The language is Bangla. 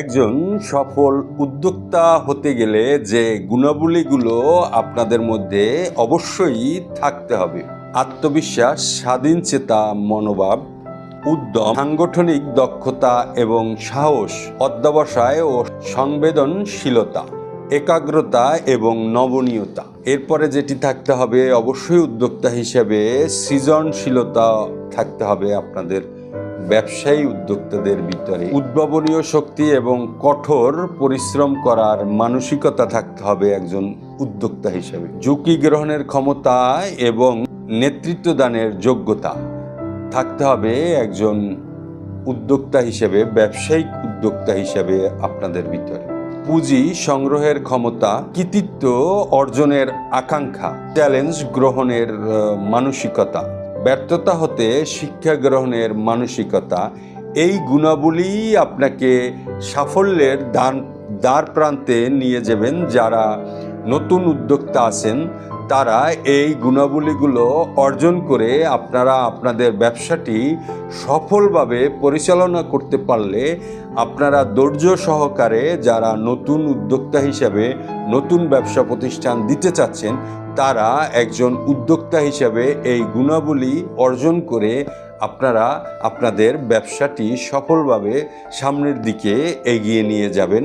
একজন সফল উদ্যোক্তা হতে গেলে যে গুণাবলীগুলো আপনাদের মধ্যে অবশ্যই থাকতে হবে। আত্মবিশ্বাস, স্বাধীন চেতা, মনোভাব, উদ্যম, সাংগঠনিক দক্ষতা এবং সাহস, অধ্যবসায় ও সংবেদনশীলতা, একাগ্রতা এবং নবনীয়তা এরপরে যেটি থাকতে হবে, অবশ্যই উদ্যোক্তা হিসেবে সৃজনশীলতা থাকতে হবে আপনাদের ব্যবসায়ী উদ্যোক্তাদের ভিতরে উদ্ভাবনীয় শক্তি এবং কঠোর পরিশ্রম করার মানসিকতা থাকতে হবে একজন উদ্যোক্তা হিসেবে। ঝুঁকি গ্রহণের ক্ষমতা এবং নেতৃত্ব দানের যোগ্যতা থাকতে হবে একজন উদ্যোক্তা হিসেবে, ব্যবসায়িক উদ্যোক্তা হিসেবে আপনাদের ভিতরে। পুঁজি সংগ্রহের ক্ষমতা, কৃতিত্ব অর্জনের আকাঙ্ক্ষা চ্যালেঞ্জ গ্রহণের মানসিকতা। ব্যর্থতা হতে শিক্ষা গ্রহণের মানসিকতা, এই গুণাবলী আপনাকে সাফল্যের দান, দ্বার প্রান্তে নিয়ে যাবেন। যারা নতুন উদ্যোক্তা আছেন, তারা এই গুণাবলীগুলো অর্জন করে আপনারা আপনাদের ব্যবসাটি সফলভাবে পরিচালনা করতে পারলে আপনারা ধৈর্য সহকারে যারা নতুন উদ্যোক্তা হিসাবে নতুন ব্যবসা প্রতিষ্ঠান দিতে চাচ্ছেন তারা একজন উদ্যোক্তা হিসাবে এই গুণাবলী অর্জন করে আপনারা আপনাদের ব্যবসাটি সফলভাবে সামনের দিকে এগিয়ে নিয়ে যাবেন।